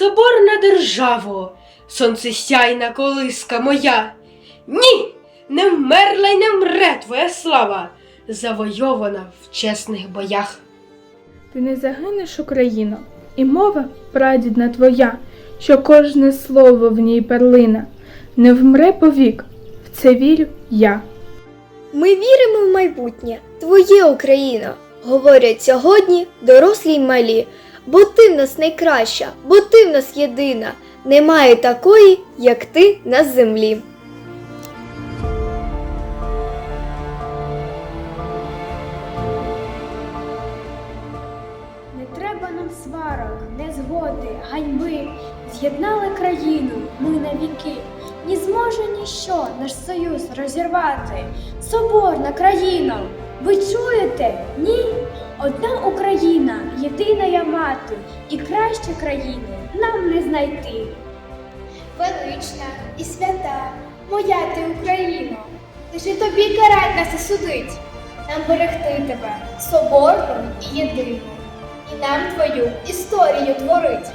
соборна державо, сонцесяйна колиска моя. Ні, не вмерла й не вмре твоя слава, завойована в чесних боях. Ти не загинеш, Україно, і мова прадідна твоя, що кожне слово в ній перлина, не вмре повік, в це вірю я. Ми віримо в майбутнє, твоє Україно, говорять сьогодні дорослі й малі, бо ти в нас найкраща, бо ти в нас єдина, немає такої, як ти на землі. Не треба нам сварок, незгоди, ганьби. З'єднали країну ми навіки. Ні зможе ніщо наш союз розірвати. Соборна країна, ви чуєте? Ні? Одна Україна, єдина я мати, і краще країни нам не знайти. велична і свята, моя ти Україно, лише тобі карать нас і судить, нам берегти тебе, соборну і єдину, і нам твою історію творить.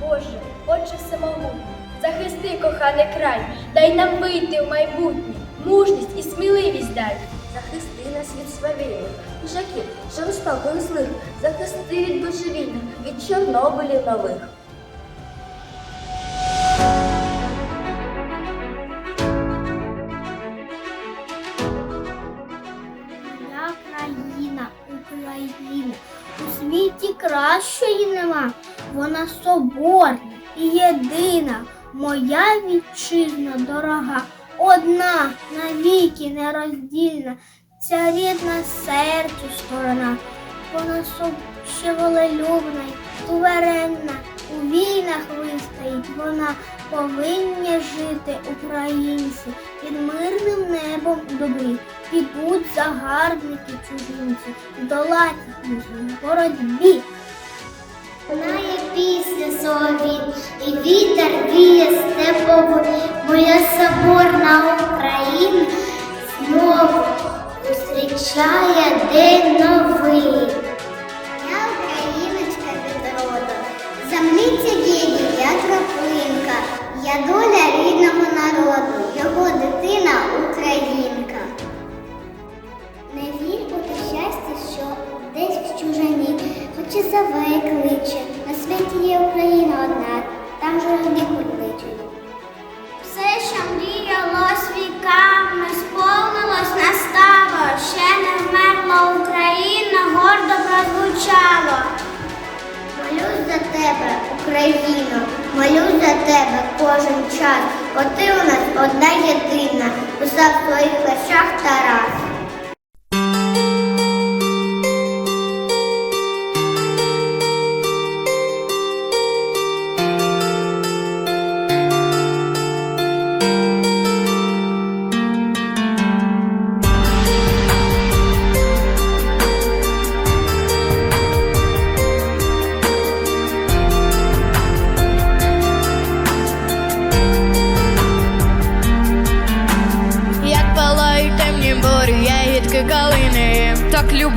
Боже, Отче всемогутній, захисти коханий край, дай нам вийти в майбутнє, мужність і сміливість дай. Захисти нас від свавілля, жаків, жорстоких злих, захисти від божевільних, від Чорнобилів нових. Моя країна, Україна, у світі кращої нема. Вона соборна і єдина, моя вітчизна дорога, одна навіки нероздільна, ця рідна серцю сторона. Вона волелюбна й суверенна, у війнах вистоїть вона. Повинні жити українці під мирним небом добрі. Підуть загарбники чужинці, долать їх в боротьбі. Пісня соловін, і вітер віє степовий, моя соборна Україна знову зустрічає день новий. Я україночка від роду, землиця віє, я краплинка, я доля рідного народу, його дитина українка. Не вір у те щастя, що десь в чужині, хоч і світі є Україна одна, там же віку кличуть. Все, що мріялось віками, сповнилось настало, ще не вмерла Україна, гордо прозвучало. Молюсь за тебе, Україно, молюсь за тебе кожен час, бо ти у нас одна єдина, в своїх вершах Тарас.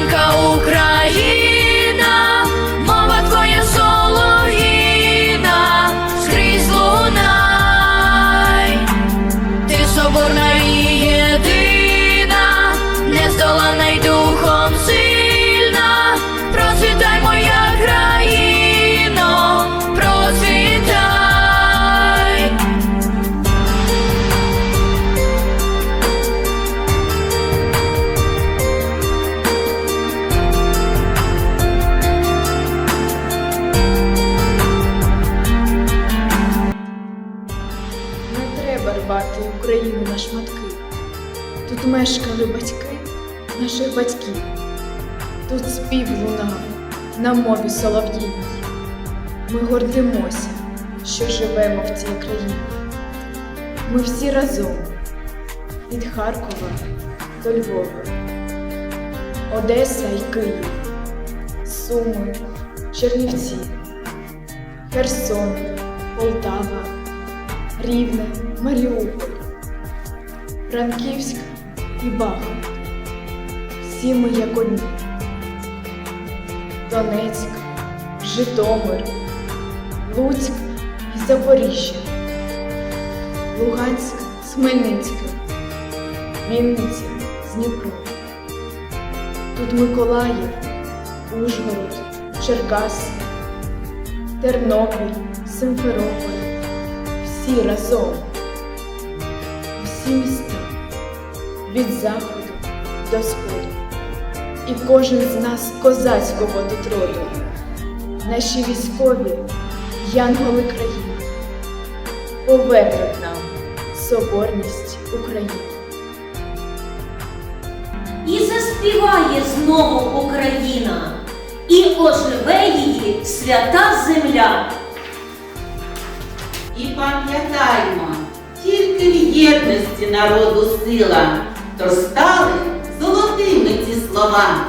and cold. Тут мешкали батьки наших батьків. Тут спів лунав на мові солов'їній. Ми гордимося, що живемо в цій країні. Ми всі разом від Харкова до Львова, Одеса і Київ, Суми, Чернівці, Херсон, Полтава, Рівне, Маріуполь, Франківськ і Бахмут. Всі ми як одні. Донецьк, Житомир, Луцьк і Запоріжжя, Луганськ з Хмельницьким, Вінниця з Дніпром. Тут Миколаїв, Ужгород, Черкас, Тернопіль, Симферополь. Всі разом. Всі міста від заходу до сходу. І кожен з нас козацького тут роду. Наші військові, янголи країни, повернуть нам соборність України. І заспіває знову Україна, і оживе її свята земля. І пам'ятаймо, тільки в єдності народу сила, тож стали золотими ці слова.